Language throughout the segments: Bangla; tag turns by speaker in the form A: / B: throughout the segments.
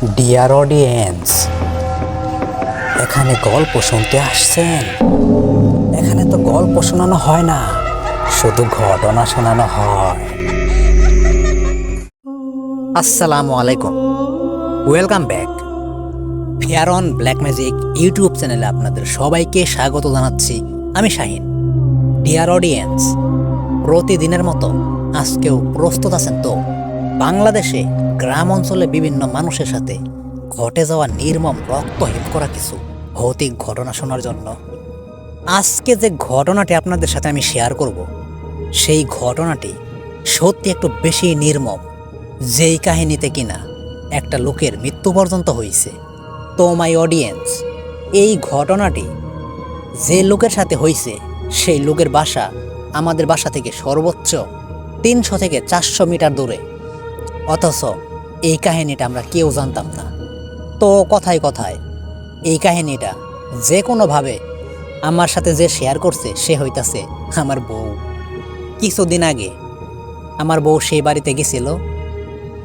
A: ডিয়ার অডিয়েন্স এখানে গল্প শুনতে আসছেন। এখানে তো গল্প শোনানো হয় না, শুধু ঘটনা শোনানো হয়। আসসালামু আলাইকুম। Welcome back fair on black magic YouTube চ্যানেলে আপনাদের সবাইকে স্বাগত জানাচ্ছি আমি শাহিন। ডিয়ার অডিয়েন্স প্রতিদিনের মতো আজকেও প্রস্তুত আছেন তো বাংলাদেশে গ্রাম অঞ্চলে বিভিন্ন মানুষের সাথে ঘটে যাওয়া নির্মম রক্তহীন করা কিছু ভৌতিক ঘটনা শোনার জন্য। আজকে যে ঘটনাটি আপনাদের সাথে আমি শেয়ার করব, সেই ঘটনাটি সত্যি একটু বেশি নির্মম। যেই কাহিনীতে কিনা একটা লোকের মৃত্যু পর্যন্ত হয়েছে তো মাই অডিয়েন্স এই ঘটনাটি যে লোকের সাথে হয়েছে সেই লোকের বাসা আমাদের বাসা থেকে সর্বোচ্চ তিনশো থেকে চারশো মিটার দূরে। অথচ এই কাহিনীটা আমরা কেউ জানতাম না। তো কথায় কথায়, এই কাহিনীটা যে কোনোভাবে আমার সাথে যে শেয়ার করছে, সে হইতাছে আমার বউ। কিছুদিন আগে আমার বউ সেই বাড়িতে গেছিল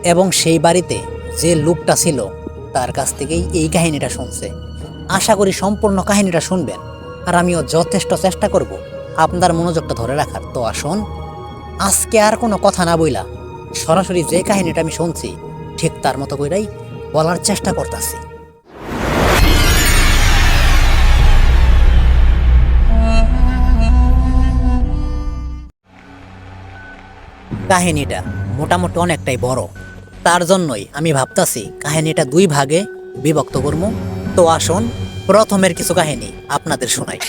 A: এবং সেই বাড়িতে যে লোকটা ছিল, তার কাছ থেকেই এই কাহিনীটা শুনছে। আশা করি সম্পূর্ণ কাহিনীটা শুনবেন আর আমিও যথেষ্ট চেষ্টা করব আপনার মনোযোগটা ধরে রাখার। তো আসুন, আজকে আর কোনো কথা না বইলা সরাসরি যে কাহিনীটা আমি শুনছি ঠিক তার মতো কইরাই বলার চেষ্টা করতেছি। কাহিনীটা মোটামুটি অনেকটাই বড়। তার জন্যই আমি ভাবতাছি কাহিনীটা দুই ভাগে বিভক্ত করব তো আসুন, প্রথমের কিছু কাহিনী আপনাদের শোনাই।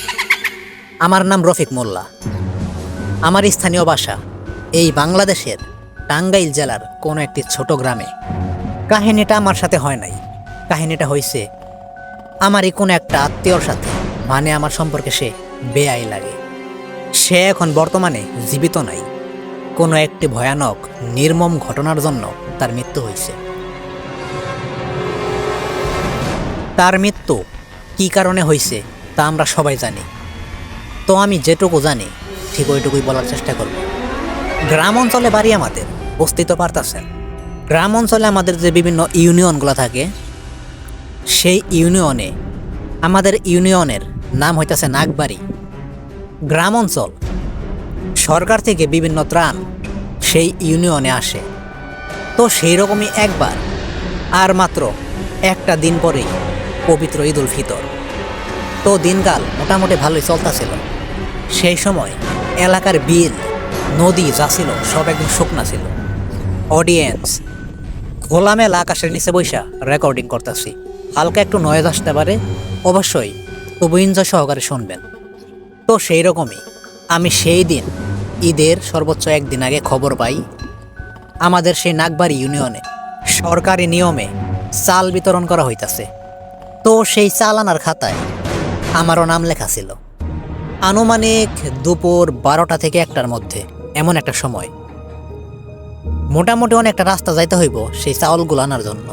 A: আমার নাম রফিক মোল্লা। আমার স্থানীয় বাসা এই বাংলাদেশের টাঙ্গাইল জেলার কোনো একটি ছোট গ্রামে। কাহিনীটা আমার সাথে হয় নাই। কাহিনীটা হয়েছে আমারই কোনো একটা আত্মীয়র সাথে মানে আমার সম্পর্কে সে বেআই লাগে। সে এখন বর্তমানে জীবিত নাই। কোনো একটি ভয়ানক, নির্মম ঘটনার জন্য তার মৃত্যু হয়েছে তার মৃত্যু কি কারণে হয়েছে তা আমরা সবাই জানি। তো আমি যেটুকু জানি, ঠিক ওইটুকুই বলার চেষ্টা করব। গ্রাম অঞ্চলে বাড়ি আমাদের বুঝতেই তো পারতেছেন গ্রাম অঞ্চলে আমাদের যে বিভিন্ন ইউনিয়নগুলো থাকে, সেই ইউনিয়নে আমাদের ইউনিয়নের নাম হইতেছে নাগবাড়ি। গ্রাম অঞ্চল, সরকার থেকে বিভিন্ন ত্রাণ সেই ইউনিয়নে আসে। তো সেই রকমই একবার, আর মাত্র একটা দিন পরেই পবিত্র ঈদ উল ফিতর। তো দিনকাল মোটামুটি ভালোই চলতেছিল। সেই সময় এলাকার বিল, নদী যা ছিল সব একদম শুকনা ছিল। অডিয়েন্স খোলামেলা আকাশের নিচে বৈশা রেকর্ডিং করতেছি। হালকা একটু নয়েজ আসতে পারে, অবশ্যই তবু এনজয় সহকারে শুনবেন। তো সেই রকমই, আমি সেই দিন, ঈদের সর্বোচ্চ একদিন আগে খবর পাই আমাদের সেই নাগবাড়ি ইউনিয়নে সরকারি নিয়মে চাল বিতরণ করা হইতাছে। তো সেই চাল আনার খাতায় আমারও নাম লেখা ছিল। আনুমানিক দুপুর বারোটা থেকে একটার মধ্যে, এমন একটা সময়। মোটামুটি অনেকটা রাস্তা যাইতে হইব সেই চাউলগুলো আনার জন্য।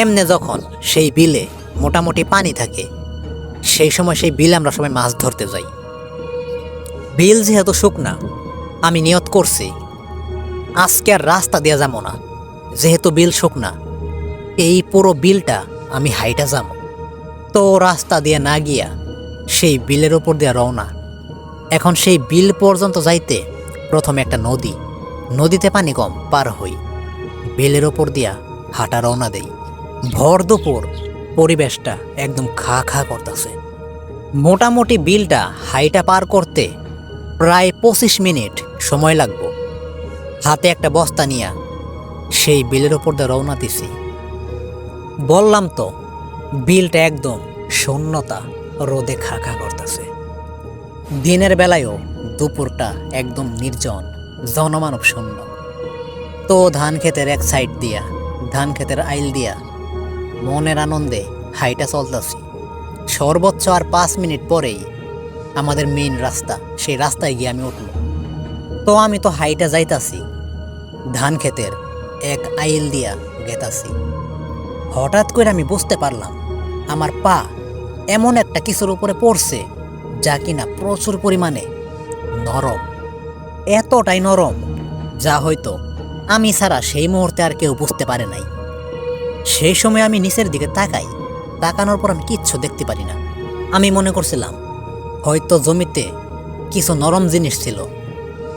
A: এমনে যখন সেই বিলে মোটামুটি পানি থাকে, সেই সময় সেই বিলে আমরা সবাই মাছ ধরতে যাই। বিল যেহেতু শুকনা, আমি নিয়ত করছি, আজকে আর রাস্তা দেওয়া যাব না। যেহেতু বিল শুকনা, এই পুরো বিলটা আমি হাইটা যাব। তো রাস্তা দিয়ে না গিয়া সেই বিলের ওপর দিয়ে রওনা। এখন সেই বিল পর্যন্ত যাইতে প্রথমে একটা নদী নদীতে পানি কম, পার হই। বেলের ওপর দিয়া হাঁটা রওনা দেই। ভর দুপুর পরিবেশটা একদম খা খা করতেছে। মোটামুটি বিলটা হাইটা পার করতে প্রায় পঁচিশ মিনিট সময় লাগবো। হাতে একটা বস্তা নিয়া সেই বিলের ওপর দিয়ে রওনা দিছি। বললাম তো, বিলটা একদম শূন্যতা রোদে খা খা করতেছে। দিনের বেলায়ও দুপুরটা একদম নির্জন। জনমানব শূন্য। তো ধান ক্ষেতের এক সাইড দিয়া, ধান ক্ষেতের আইল দিয়া, মনের আনন্দে হাইটা চলতেছি। সর্বোচ্চ আর পাঁচ মিনিট পরেই আমাদের মেইন রাস্তা, সেই রাস্তায় গিয়ে আমি উঠব তো আমি তো হাইটা যাইতাছি, ধান ক্ষেতের এক আইল দিয়া গেতাছি। হঠাৎ করে আমি বুঝতে পারলাম, আমার পা এমন একটা কিছুর উপরে পড়ছে, যা কিনা প্রচুর পরিমাণে নরম। এতটাই নরম, যা হয়তো আমি ছাড়া সেই মুহূর্তে আর কেউ বুঝতে পারে নাই। সেই সময় আমি নিচের দিকে তাকাই, তাকানোর পর আমি কিচ্ছু দেখতে পারি না। আমি মনে করছিলাম, হয়তো জমিতে কিছু নরম জিনিস ছিল,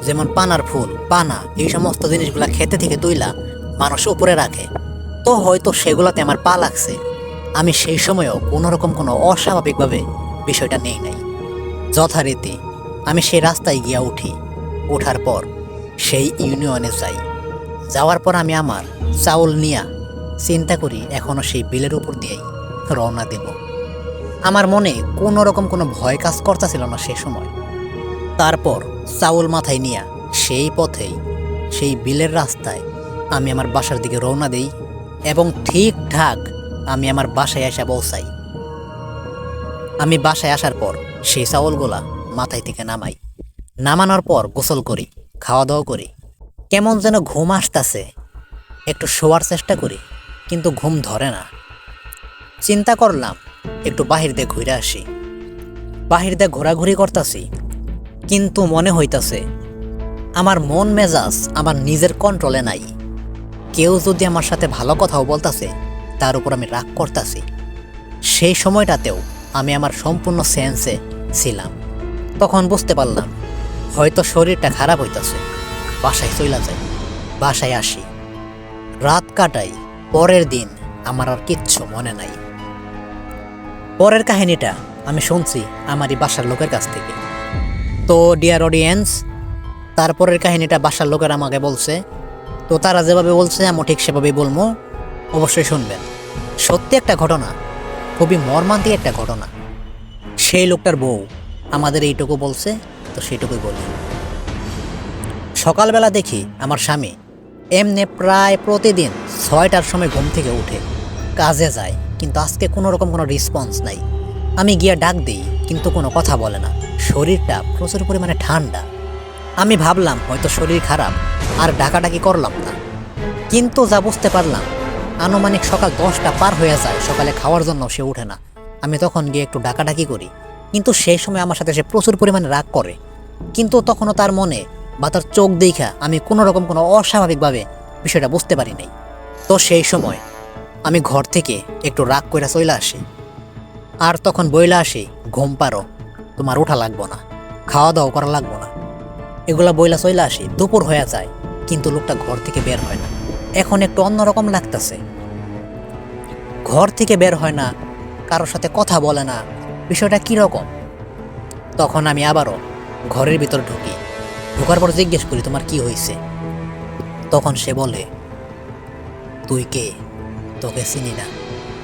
A: যেমন পানার ফুল, পানা, এই সমস্ত জিনিসগুলা খেতে থেকে তুইলা মানুষ উপরে রাখে। তো হয়তো সেগুলাতে আমার পা লাগছে। আমি সেই সময়েও কোনো রকম কোনো অস্বাভাবিকভাবে বিষয়টা নেই নাই। যথারীতি আমি সেই রাস্তায় গিয়া উঠি। ওঠার পর সেই ইউনিয়নে যাই। যাওয়ার পর আমি আমার চাউল নিয়া চিন্তা করি এখনও সেই বিলের উপর দিয়েই রওনা দেব। আমার মনে কোনো রকম কোনো ভয় কাজ করতেছিল না সে সময়। তারপর চাউল মাথায় নিয়া সেই পথেই, সেই বিলের রাস্তায় আমি আমার বাসার দিকে রওনা দেই এবং ঠিকঠাক আমি আমার বাসায় এসে পৌঁছাই। আমি বাসায় আসার পর সেই চাউলগুলা মাথায় থেকে নামাই। নামানোর পর গোসল করি খাওয়া দাওয়া করি। কেমন যেন ঘুম আসতেছে। একটু শোয়ার চেষ্টা করি, কিন্তু ঘুম ধরে না। চিন্তা করলাম, একটু বাহির দিয়ে ঘুরে আসি। বাহির দিয়ে ঘোরাঘুরি করতেছি, কিন্তু মনে হইতাছে, আমার মন মেজাজ আমার নিজের কন্ট্রোলে নাই। কেউ যদি আমার সাথে ভালো কথাও বলতাছে, তার উপর আমি রাগ করতাছি। সেই সময়টাতেও আমি আমার সম্পূর্ণ সেন্সে ছিলাম। তখন বুঝতে পারলাম হয়তো শরীরটা খারাপ হইতাছে। বাসায় চইলা যাই, বাসায় আসি। রাত কাটাই, পরের দিন আমার আর কিচ্ছু মনে নাই। পরের কাহিনীটা আমি শুনছি আমারই বাসার লোকের কাছ থেকে। তো ডিয়ার অডিয়েন্স তারপরের কাহিনীটা বাসার লোকের আমাকে বলছে, তো তারা যেভাবে বলছে, আমি ঠিক সেভাবেই বলব। অবশ্যই শুনবেন। সত্যি একটা ঘটনা, খুবই মর্মান্তিক একটা ঘটনা। সেই লোকটার বউ আমাদের এইটুকু বলছে তো সেইটুকুই বলি। সকালবেলা দেখি আমার স্বামী এমনে প্রায় প্রতিদিন ছয়টার সময় ঘুম থেকে উঠে, কাজে যায়, কিন্তু আজকে কোনো রকম কোনো রেসপন্স নাই। আমি গিয়া ডাক দিই, কিন্তু কোনো কথা বলে না। শরীরটা প্রচুর পরিমাণে ঠান্ডা। আমি ভাবলাম, হয়তো শরীর খারাপ, আর ডাকাডাকি করলাম না। কিন্তু যা বুঝতে পারলাম, আনুমানিক সকাল দশটা পার হয়ে যায়, সকালে খাওয়ার জন্য সে ওঠে না। আমি তখন গিয়ে একটু ডাকাডাকি করি, কিন্তু সেই সময় আমার সাথে সে প্রচুর পরিমাণে রাগ করে। কিন্তু তখনও তার মনে বা তার চোখ দেখা আমি কোনো রকম কোনো অস্বাভাবিকভাবে বিষয়টা বুঝতে পারি নাই। তো সেই সময় আমি ঘর থেকে একটু রাগ করে চলে আসি। আর তখন বইলা আসি, ঘুম পারো, তোমার ওঠা লাগবো না খাওয়া দাওয়া করা লাগবো না। এগুলা বইলা চইলা আসি, দুপুর হয়ে যায়, কিন্তু লোকটা ঘর থেকে বের হয় না। এখন একটু অন্যরকম লাগতেছে। ঘর থেকে বের হয় না, কারোর সাথে কথা বলে না, বিষয়টা কীরকম তখন আমি আবারও ঘরের ভিতর ঢুকি। ঢোকার পর জিজ্ঞেস করি, তোমার কি হয়েছে? তখন সে বলে, তুই কে? তোকে চিনি না।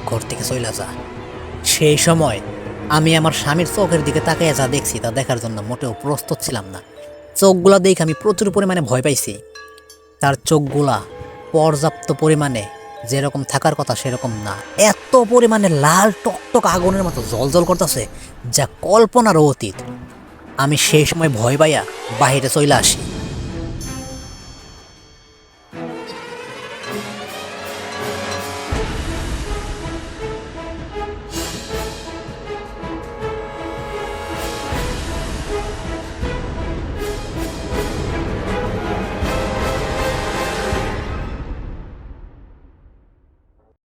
A: ঘর থেকে চইলা যা। সেই সময় আমি আমার স্বামীর চোখের দিকে তাকিয়ে যা দেখছি তা দেখার জন্য মোটেও প্রস্তুত ছিলাম না। চোখগুলা দেখে আমি প্রচুর পরিমাণে ভয় পাইছি। তার চোখগুলা পর্যাপ্ত পরিমাণে যেরকম থাকার কথা সেরকম না। এত পরিমাণে লাল টকটক আগুনের মতো জল করতেছে, যা কল্পনারও অতীত। আমি সেই সময় ভয় পাইয়া বাহিরে চলে আসি।